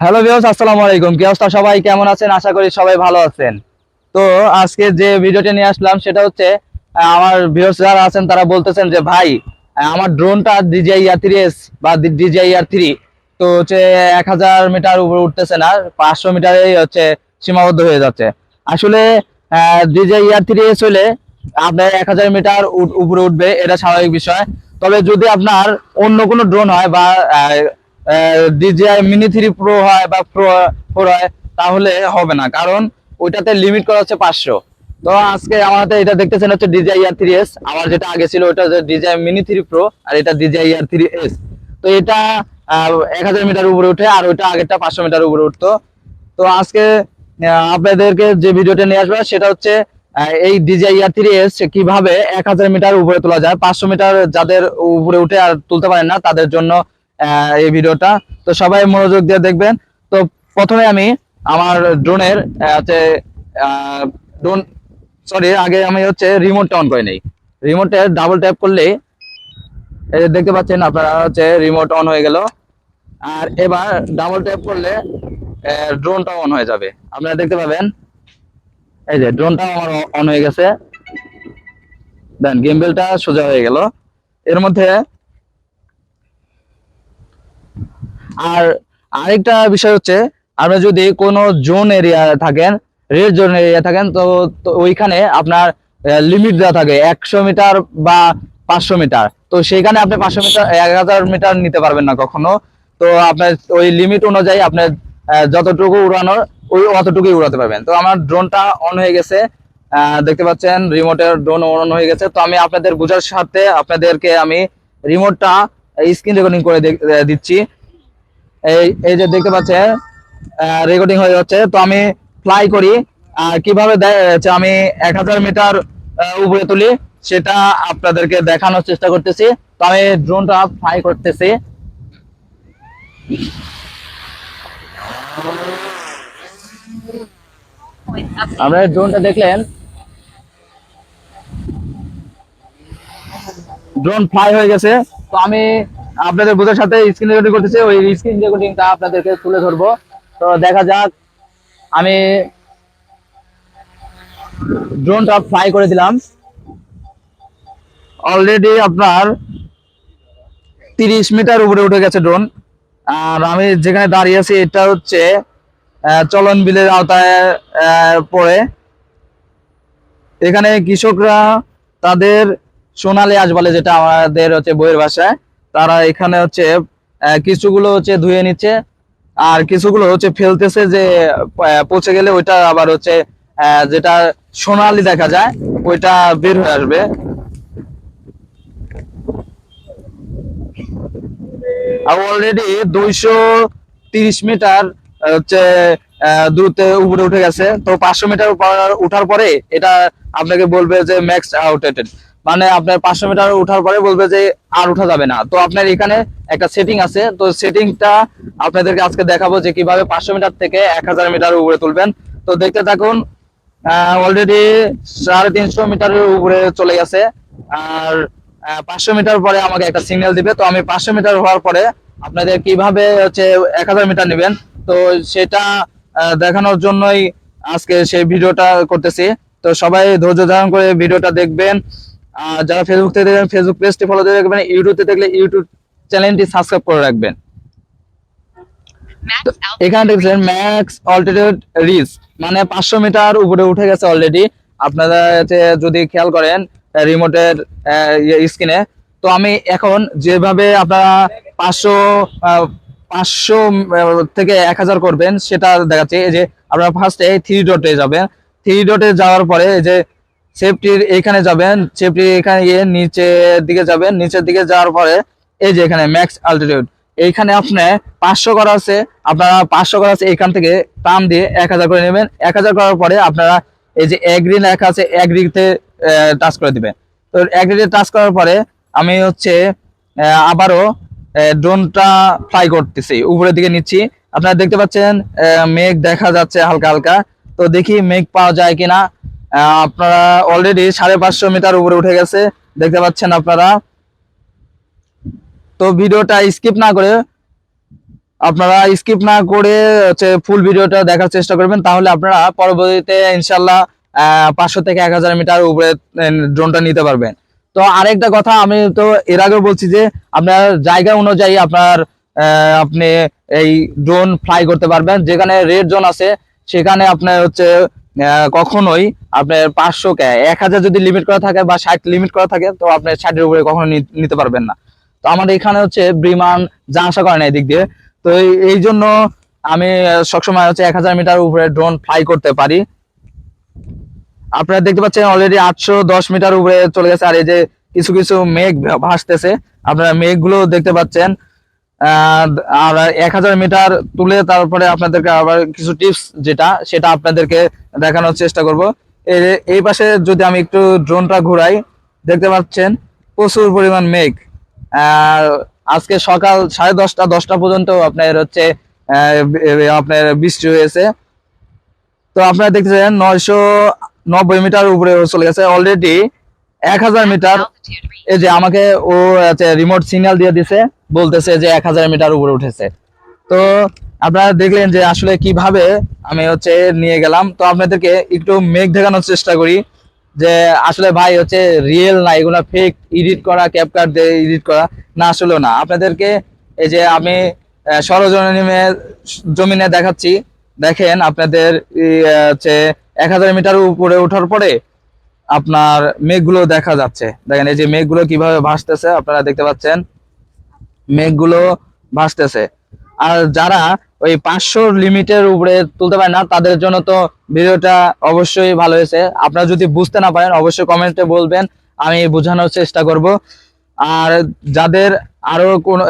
Hello viewers, আসসালামু আলাইকুম। কি অবস্থা সবাই? কেমন আছেন? আশা করি সবাই ভালো আছেন। তো আজকে যে ভিডিওটা নিয়ে আসলাম, সেটা হচ্ছে আমার ভিউয়ার্স যারা আছেন, তারা বলতেছেন যে, ভাই আমার ড্রোনটা ডিজিআই আর থ্রি এস বা ডিজিআই আর থ্রি তো হচ্ছে এক হাজার মিটার উপরে উঠতেছে না, পাঁচশো মিটারেই হচ্ছে সীমাবদ্ধ হয়ে যাচ্ছে। আসলে ডিজিআই আর থ্রি এস হলে আপনার এক হাজার মিটার উপরে উঠবে, এটা স্বাভাবিক বিষয়। তবে যদি আপনার অন্য কোনো ড্রোন হয় বা ডিজিআই মিনি থ্রি প্রো হয় বা প্রো ফোর হয়, তাহলে হবে না। কারণ ওইটাতে লিমিট করা হচ্ছে পাঁচশো। তো আজকে আমার হাতে এটা দেখতেছেন হচ্ছে ডিজিআই আর থ্রি এস আমার যেটা আগে ছিল ওটা ডিজিআই মিনি থ্রি প্রো আর এটা ডিজিআই আর থ্রি এস তো এটা এক হাজার মিটার উপরে উঠে আর ওইটা আগেরটা পাঁচশো মিটার উপরে উঠতো। তো আজকে আপনাদেরকে যে ভিডিওটা নিয়ে আসবে সেটা হচ্ছে এই ডিজিআই আর থ্রি এস কীভাবে এক হাজার মিটার উপরে তোলা যায়। পাঁচশো মিটার যাদের উপরে উঠে আর তুলতে পারেন না, তাদের জন্য এই ভিডিওটা। তো সবাই মনোযোগ দিয়ে দেখবেন। তো প্রথমে আমি আমার ড্রোনের হচ্ছে ড্রোন সরি আগে আমি হচ্ছে রিমোটটা অন করে নেই। রিমোটে ডাবল ট্যাপ করলে এই যে দেখতে পাচ্ছেন আপনারা হচ্ছে রিমোট অন হয়ে গেল। আর এবার ডাবল ট্যাপ করলে ড্রোনটা অন হয়ে যাবে। আপনারা দেখতে পাবেন, এই যে ড্রোনটা আমার অন হয়ে গেছে। দেন গেমবেলটা সোজা হয়ে গেল। এর মধ্যে আর আরেকটা বিষয় হচ্ছে, আপনি যদি কোনো জোন এরিয়া থাকেন রেড জোন এরিয়া থাকেন, তো ওইখানে আপনার লিমিট দেওয়া থাকে, একশো মিটার বা পাঁচশো মিটার তো সেইখানে আপনি পাঁচশো মিটার এক হাজার মিটার নিতে পারবেন না কখনো। তো আপনার ওই লিমিট অনুযায়ী আপনার যতটুকু উড়ানোর, ওই অতটুকুই উড়াতে পারবেন। তো আমার ড্রোনটা অন হয়ে গেছে। দেখতে পাচ্ছেন রিমোটের ড্রোন অন হয়ে গেছে। তো আমি আপনাদের বোঝার সাথে আপনাদেরকে আমি রিমোটটা স্ক্রিন রেকর্ডিং করে দিচ্ছি। এই এই যে দেখতে পাচ্ছেন রেকর্ডিং হয়ে যাচ্ছে। তো আমি ফ্লাই করি। আর কীভাবে আমি এক হাজার মিটার উপরে তুলি, সেটা আপনাদেরকে দেখানোর চেষ্টা করতেছি। তো আমি ড্রোনটা ফ্লাই করতেছি। আমরা ড্রোনটা দেখলেন? ড্রোন ফ্লাই হয়ে গেছে। তো আমি আপনাদের বোঝার সাথে স্ক্রিন রেকর্ডিং করতেছে, ওই স্ক্রিন রেকর্ডিংটা আপনাদেরকে তুলে ধরবো। তো দেখা যাক, আমি ড্রোনটা ফ্লাই করে দিলাম অলরেডি আপনার তিরিশ মিটার উপরে উঠে গেছে ড্রোন আর আমি যেখানে দাঁড়িয়ে আছি, এটা হচ্ছে চলন বিলের আওতায় পড়ে। এখানে কৃষকরা তাদের সোনালী আঁশ বলে যেটা আমাদের হচ্ছে বইয়ের ভাষায় তারা এখানে হচ্ছে কিছুগুলো হচ্ছে ধুয়ে নিচ্ছে, আর কিছুগুলো হচ্ছে ফেলতেছে যে পচে গেলে ওইটা আবার হচ্ছে যেটা সোনালি দেখা যায়, ওইটা বের হয়ে আসবে। অলরেডি দুইশো তিরিশ মিটার হচ্ছে দূরত্বে উপরে উঠে গেছে। তো পাঁচশো মিটার উঠার পরে এটা আপনাকে বলবে যে ম্যাক্স আউটেটেড মানে আপনার পাঁচশো মিটার উঠার পরে বলবে যে আর উঠা যাবে না। তো আপনার এখানে একটা সেটিং আছে। তো সেটিংটা আপনাদেরকে আজকে দেখাবো যে কীভাবে পাঁচশো মিটার থেকে এক হাজার মিটার উপরে তুলবেন। তো দেখতে থাকুন অলরেডি সাড়ে তিনশো মিটারের উপরে চলে গেছে। আর পাঁচশো মিটার পরে আমাকে একটা সিগন্যাল দিবে। তো আমি পাঁচশো মিটার হওয়ার পরে আপনাদের কীভাবে হচ্ছে এক হাজার মিটার নেবেন? তো সেটা দেখানোর জন্যই আজকে সেই ভিডিওটা করতেছি। তো সবাই ধৈর্য ধারণ করে ভিডিওটা দেখবেন। যারা ফেসবুক থেকে দেখবেন ফেসবুক পেজটি ফলো দিয়ে রাখবেন ইউটিউবে দেখলে ইউটিউব চ্যানেলটি সাবস্ক্রাইব করে রাখবেন। এখানে দেখছেন ম্যাক্স অল্টিটিউড রিচ মানে পাঁচশো মিটার উপরে উঠে গেছে অলরেডি আপনারা যদি খেয়াল করেন রিমোটের স্ক্রিনে তো আমি এখন যেভাবে আপনারা পাঁচশো পাঁচশো থেকে এক হাজার করবেন সেটা দেখাচ্ছি। এই যে আপনারা ফার্স্টে থ্রি ডটে যাবেন। থ্রি ডটে যাওয়ার পরে এই যে সেফটির এখানে যাবেন সেফটির এখানে গিয়ে নিচের দিকে যাবেন, নিচের দিকে যাওয়ার পরে এই যে এখানে ম্যাক্স অল্টিটিউড এইখানে আপনি পাঁচশো করা আছে, আপনারা পাঁচশো করা আছে এখান থেকে টান দিয়ে এক হাজার করে নেবেন, এক হাজার করার পরে আপনারা এই যে এগ্রি লেখা আছে এগ্রিতে টাচ করে দিবেন। তো এগ্রিতে টাচ করার পরে আমি হচ্ছে আবারও ড্রোনটা ফ্লাই করতেছি, উপরের দিকে নিচ্ছি। আপনারা দেখতে পাচ্ছেন মেঘ দেখা যাচ্ছে হালকা হালকা। তো দেখি মেঘ পাওয়া যায় কিনা। আপনারা অলরেডি সাড়ে পাঁচশো মিটার উপরে উঠে গেছে। দেখতে পাচ্ছেন আপনারা। তো ভিডিওটা স্কিপ না করে, আপনারা স্কিপ না করে হচ্ছে ফুল ভিডিওটা দেখার চেষ্টা করবেন। তাহলে আপনারা পরবর্তীতে ইনশাল্লাহ পাঁচশো থেকে এক হাজার মিটার উপরে ড্রোনটা নিতে পারবেন। তো আরেকটা কথা, আমি তো এর আগে বলছি যে, আপনার জায়গা অনুযায়ী আপনার আপনি এই ড্রোন ফ্লাই করতে পারবেন। যেখানে রেড জোন আছে, সেখানে আপনার হচ্ছে কখনোই আপনার পাঁচশো কে, এক হাজার যদি লিমিট করা থাকে বা ষাট লিমিট করা থাকে, তো আপনি ষাটের উপরে কখনো নিতে পারবেন না। তো আমাদের এখানে হচ্ছে বিমান যা আশা করে না এদিক দিয়ে। তো এই- জন্য আমি সবসময় হচ্ছে এক হাজার মিটার উপরে ড্রোন ফ্লাই করতে পারি। আপনারা দেখতে পাচ্ছেন অলরেডি আটশো দশ মিটার উপরে চলে গেছে। আর এই যে কিছু কিছু মেঘ ভাসতেছে। আপনারা মেঘগুলো দেখতে পাচ্ছেন। আর এক হাজার মিটার তুলে তারপরে আপনাদেরকে আবার কিছু টিপস যেটা, সেটা আপনাদেরকে দেখানোর চেষ্টা করব। এই- পাশে যদি আমি একটু ড্রোনটা ঘুরাই, দেখতে পাচ্ছেন প্রচুর পরিমাণ মেঘ। আজকে সকাল সাড়ে দশটা দশটা পর্যন্ত আপনার হচ্ছে আপনার বৃষ্টি হয়েছে। তো আপনারা দেখতেছেন নয়শো নব্বই মিটার উপরে চলে গেছে। অলরেডি এক হাজার মিটার এই যে আমাকে ও রিমোট সিগন্যাল দিয়ে দিছে বলতেছে যে এক হাজার মিটার উপরে উঠেছে। তো আপনারা দেখলেন যে আসলে কীভাবে আমি হচ্ছে নিয়ে গেলাম। তো আপনাদেরকে একটু মেঘ দেখানোর চেষ্টা করি যে আসলে ভাই হচ্ছে রিয়েল না এগুলা ফেক এডিট করা ক্যাপকাট দিয়ে এডিট করা না আসলেও না। আপনাদেরকে এই যে আমি সরজমিনে জমিনে দেখাচ্ছি। দেখেন আপনাদের হচ্ছে এক হাজার মিটার উপরে ওঠার পরে আপনার মেঘগুলো দেখা যাচ্ছে। দেখেন, এই যে মেঘগুলো কীভাবে ভাসতেছে, আপনারা দেখতে পাচ্ছেন, মেঘগুলো ভাসতেছে। আর যারা ওই পাঁচশো লিমিটের উপরে তুলতে পারে না, তাদের জন্য তো ভিডিওটা অবশ্যই ভালো হয়েছে। আপনারা যদি বুঝতে না পারেন, অবশ্যই কমেন্টে বলবেন, আমি বোঝানোর চেষ্টা করব। আর যাদের আরও কোনো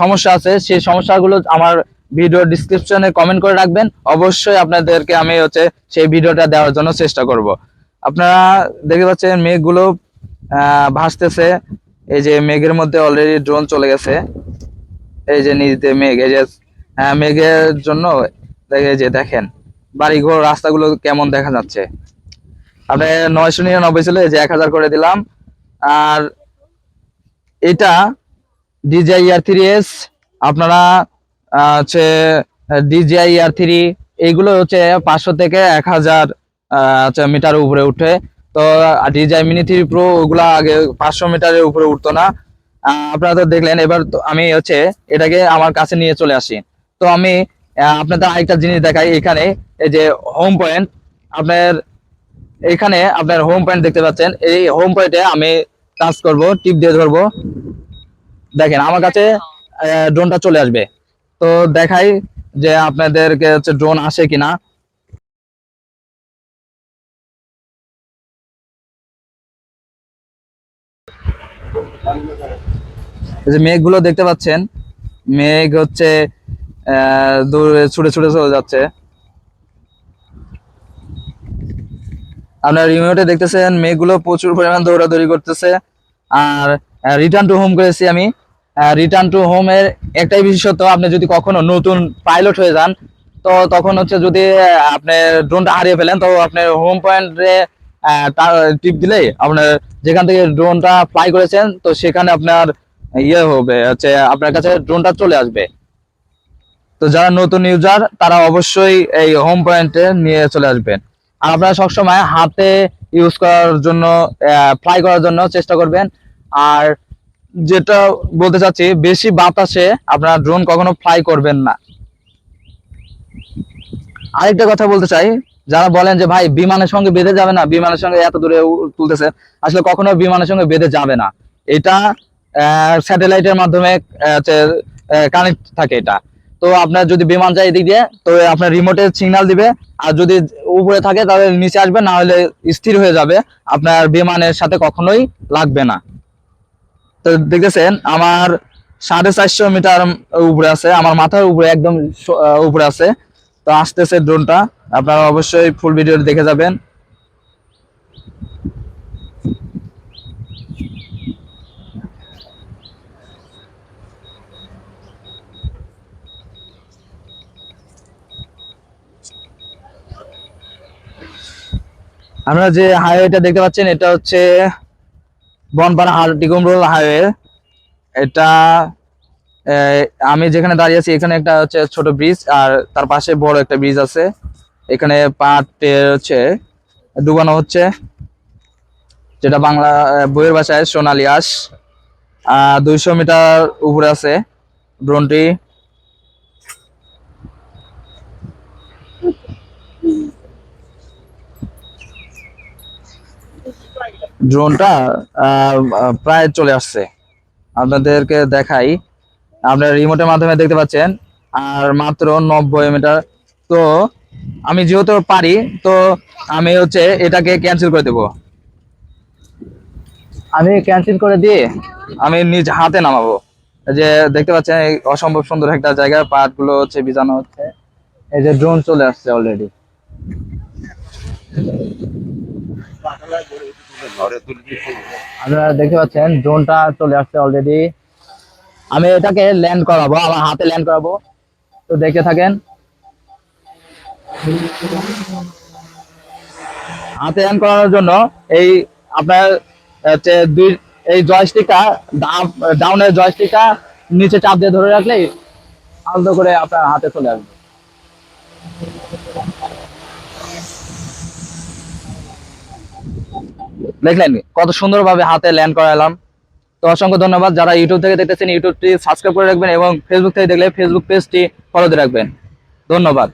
সমস্যা আছে, সেই সমস্যাগুলো আমার ভিডিও ডিসক্রিপশনে কমেন্ট করে রাখবেন। অবশ্যই আপনাদেরকে আমি হচ্ছে সেই ভিডিওটা দেওয়ার জন্য চেষ্টা করব। আপনারা দেখতে পাচ্ছেন মেঘগুলো ভাসতেছে। এই যে মেঘের মধ্যে অলরেডি ড্রোন চলে গেছে। এই যে নিচে মেঘ, এই যে মেঘের জন্য দেখে যে দেখেন, বাড়িঘর, রাস্তাগুলো কেমন দেখা যাচ্ছে। আপনি নয়শো নিরানব্বই ছিল যে এক হাজার করে দিলাম। আর এটা ডিজিআই আর থ্রি এস আপনারা হচ্ছে ডিজিআই আর থ্রি এইগুলো হচ্ছে পাঁচশো থেকে এক হাজার আচ্ছা মিটার উপরে উঠে। তো ডিজাই মিনি থ্রি প্রো ওগুলা আগে পাঁচশো মিটারের উপরে উঠতো না। আপনারা তো দেখলেন, এবার আমি হচ্ছে এটাকে আমার কাছে নিয়ে চলে আসি। তো আমি আপনাদের আরেকটা জিনিস দেখাই এখানে, এই যে হোম পয়েন্ট আপনার এখানে আপনার হোম পয়েন্ট দেখতে পাচ্ছেন। এই হোম পয়েন্টে আমি টাচ করব টিপ দিয়ে ধরবো। দেখেন, আমার কাছে ড্রোনটা চলে আসবে। তো দেখাই যে আপনাদেরকে হচ্ছে ড্রোন আসে কিনা। যে মেঘগুলো দেখতে পাচ্ছেন, মেঘ হচ্ছে দূরে ছুটে ছুটে চলে যাচ্ছে। আপনার রিমোটে দেখতেছেন, মেঘগুলো প্রচুর পরিমাণ দৌড়াদৌড়ি করতেছে। আর রিটার্ন টু হোম করেছি আমি। রিটার্ন টু হোমের একটাই বিশেষত্ব, আপনি যদি কখনো নতুন পাইলট হয়ে যান, তো তখন হচ্ছে যদি আপনি ড্রোনটা হারিয়ে ফেলেন, তো আপনি হোম পয়েন্টে টিপ দিলেই আপনার যেখান থেকে ড্রোনটা ফ্লাই করেছেন, তো সেখানে আপনার ইয়ে হবে, হচ্ছে আপনার কাছে ড্রোনটা চলে আসবে। তো যারা নতুন ইউজার তারা অবশ্যই এই হোম পয়েন্টে নিয়ে চলে আসবেন। আর আপনারা সবসময় হাতে ইউজ করার জন্য ফ্লাই করার জন্য চেষ্টা করবেন। আর যেটা বলতে চাচ্ছি, বেশি বাতাসে আপনারা ড্রোন কখনো ফ্লাই করবেন না। আরেকটা কথা বলতে চাই, যারা বলেন যে, ভাই, বিমানের সঙ্গে বেঁধে যাবে না? বিমানের সঙ্গে এত দূরে তুলতেছে। আসলে কখনো বিমানের সঙ্গে বেঁধে যাবে না। এটা স্যাটেলাইটের মাধ্যমে হচ্ছে কানেক্ট থাকে এটা। তো আপনার যদি বিমান যায় এদিক দিয়ে, তো আপনার রিমোটে সিগন্যাল দিবে। আর যদি উপরে থাকে, তাহলে নিচে আসবে, না হলে স্থির হয়ে যাবে। আপনার বিমানের সাথে কখনোই লাগবে না। তো দেখতেছেন, আমার সাড়ে চারশো মিটার উপরে আছে। আমার মাথার উপরে, একদম উপরে আছে। তো আসতেছে ড্রোনটা আপনারা অবশ্যই ফুল ভিডিও দেখে যাবেন। আপনারা যে হাইওয়েটা দেখতে পাচ্ছেন, এটা হচ্ছে বনপাড়া হাটিকুমরুল হাইওয়ে এটা আমি যেখানে দাঁড়িয়ে আছি, এখানে একটা হচ্ছে ছোট ব্রিজ আর তার পাশে বড় একটা ব্রিজ আছে। এখানে পাট হচ্ছে, ডুবানো হচ্ছে, যেটা বাংলা বইয়ের ভাষায় সোনালি আঁশ। দুইশো মিটার উপরে আছে ড্রোনটি। ড্রোনটা প্রায় চলে আসছে। আপনাদেরকে দেখাই। আপনার রিমোটের মাধ্যমে দেখতে পাচ্ছেন, আর মাত্র নব্বই মিটার তো, আমি যেহেতু পারি, তো আমি হচ্ছে এটাকে ক্যান্সেল করে দেব। আমি ক্যান্সেল করে দিয়ে আমি নিজ হাতে নামাবো। যে দেখতে পাচ্ছেন অসম্ভব সুন্দর একটা জায়গা পাটগুলো হচ্ছে বিজানো হচ্ছে। এই যে ড্রোন চলে আসছে অলরেডি আপনারা দেখতে পাচ্ছেন ড্রোনটা চলে আসছে অলরেডি আমি এটাকে ল্যান্ড করাবো, আমার হাতে ল্যান্ড করাবো। তো দেখতে থাকেন। হাতে ল্যান্ড করানোর জন্য এই আপনার দুই, এই জয়স্টিকটা ডাউনের জয়স্টিকটা নিচে চাপ দিয়ে ধরে রাখলেই আলতো করে আপনার হাতে চলে আসবে। দেখলেন কত সুন্দরভাবে হাতে ল্যান্ড করালাম। তো অসংখ্য ধন্যবাদ। যারা ইউটিউব থেকে দেখতেছেন ইউটিউবটি সাবস্ক্রাইব করে রাখবেন এবং ফেসবুক থেকে দেখলে ফেসবুক পেজটি ফলো দিয়ে রাখবেন। ধন্যবাদ।